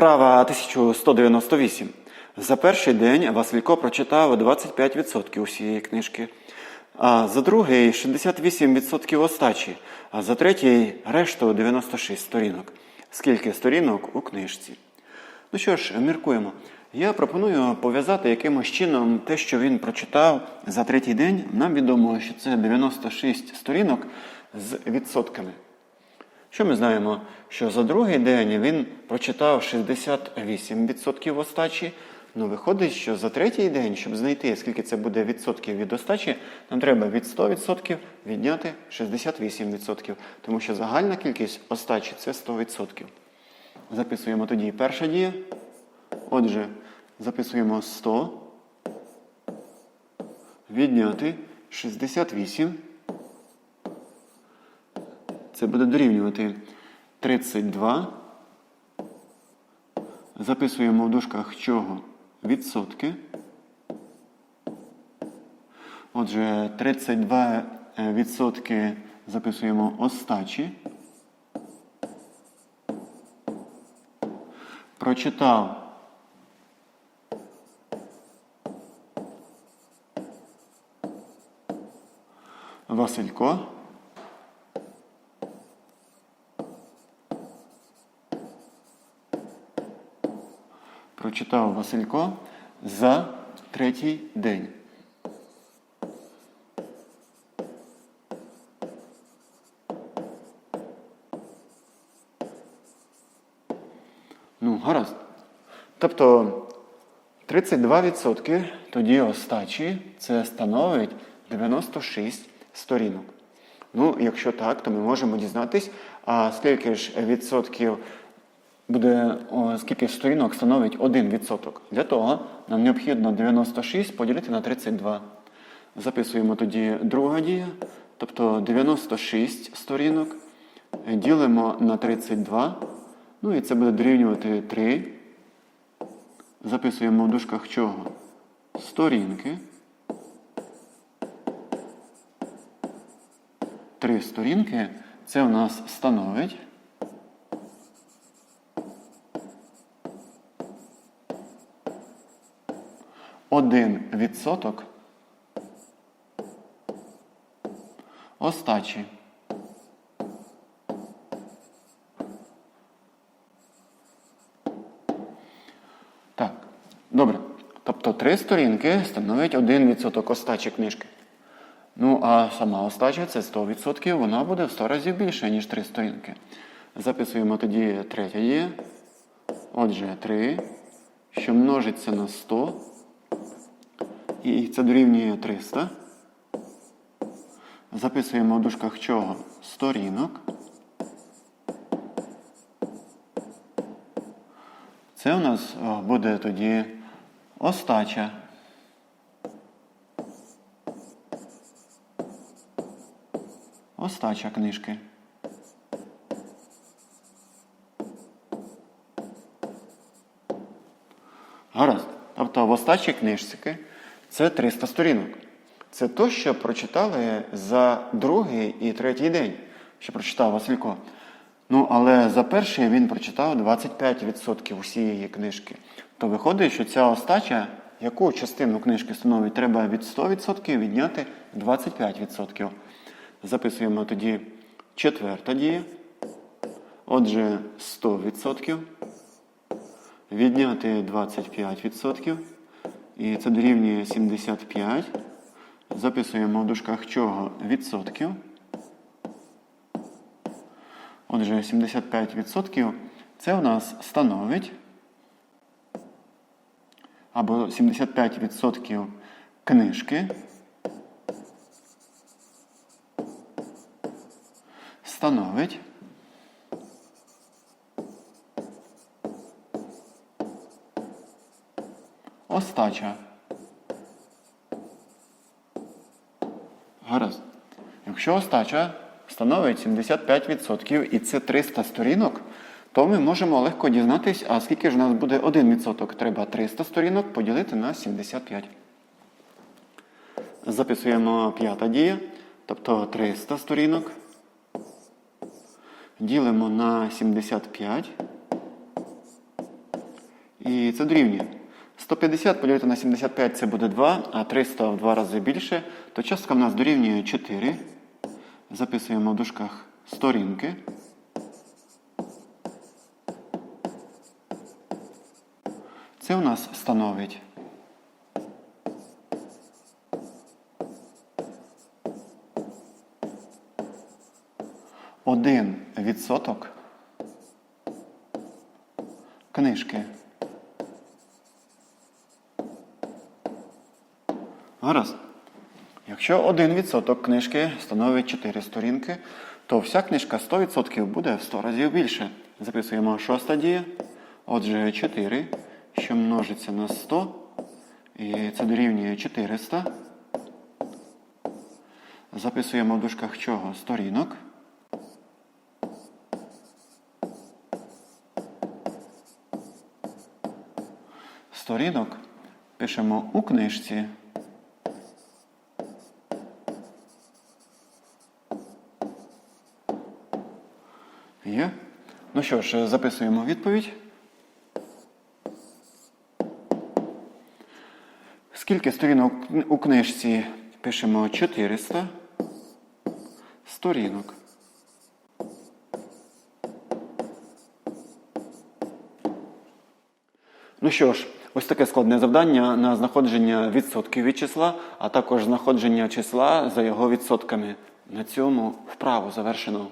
Вправа 1198. За перший день Василько прочитав 25% усієї книжки, а за другий 68% остачі, а за третій решту 96 сторінок. Скільки сторінок у книжці? Ну що ж, міркуємо. Я пропоную пов'язати якимось чином те, що він прочитав за третій день. Нам відомо, що це 96 сторінок з відсотками. Що ми знаємо? Що за другий день він прочитав 68% остачі. Ну, виходить, що за третій день, щоб знайти, скільки це буде відсотків від остачі, нам треба від 100% відняти 68%. Тому що загальна кількість остачі це 100%. Записуємо тоді перша дія. Отже, записуємо 100. Відняти 68. Це буде дорівнювати 32. Записуємо в дужках чого? Відсотки. Отже, 32 відсотки записуємо остачі. Прочитав. Василько. Прочитав Василько за третій день. Ну, гаразд. Тобто 32% тоді остачі це становить 96 сторінок. Ну, якщо так, то ми можемо дізнатись, а скільки ж відсотків буде, о, скільки сторінок становить 1%. Для того нам необхідно 96 поділити на 32. Записуємо тоді друга дія, тобто 96 сторінок. Ділимо на 32. Ну і це буде дорівнювати 3. Записуємо в дужках чого? Сторінки. Три сторінки. Це у нас становить. Один відсоток остачі. Так, добре. Тобто три сторінки становить 1% остачі книжки. Ну, а сама остача це 100%, вона буде в 100 разів більше, ніж три сторінки. Записуємо тоді третя є. Отже, 3, що множиться на 100. І це дорівнює 300. Записуємо в дужках чого? Сторінок. Це у нас буде тоді остача. Остача книжки. Гаразд. Тобто в остачі книжці це 300 сторінок. Це то, що прочитали за другий і третій день, що прочитав Василько. Ну, але за перший він прочитав 25% усієї книжки. То виходить, що ця остача, яку частину книжки становить, треба від 100% відняти 25%. Записуємо тоді четверта дія. Отже, 100%. Відняти 25%. І це дорівнює 75. Записуємо в дужках чого відсотків. Отже, 75% це у нас становить. Або 75% книжки. Становить. Остача. Гаразд. Якщо остача становить 75% і це 300 сторінок, то ми можемо легко дізнатись, а скільки ж у нас буде 1%. Треба 300 сторінок поділити на 75. Записуємо п'ята дія, тобто 300 сторінок. Ділимо на 75. І це дорівнює. 150 поділити на 75 це буде 2, а 300 в 2 рази більше, то частка в нас дорівнює 4. Записуємо в дужках сторінки. Це у нас становить один відсоток книжки. Гаразд. Якщо 1% книжки становить 4 сторінки, то вся книжка 100% буде в 100 разів більше. Записуємо шоста дія. Отже, 4, що множиться на 100, і це дорівнює 400. Записуємо в дужках чого? Сторінок. Сторінок пишемо у книжці. Є. Ну що ж, записуємо відповідь. Скільки сторінок у книжці пишемо 400 сторінок. Ну що ж, ось таке складне завдання на знаходження відсотків від числа, а також знаходження числа за його відсотками. На цьому вправу завершено.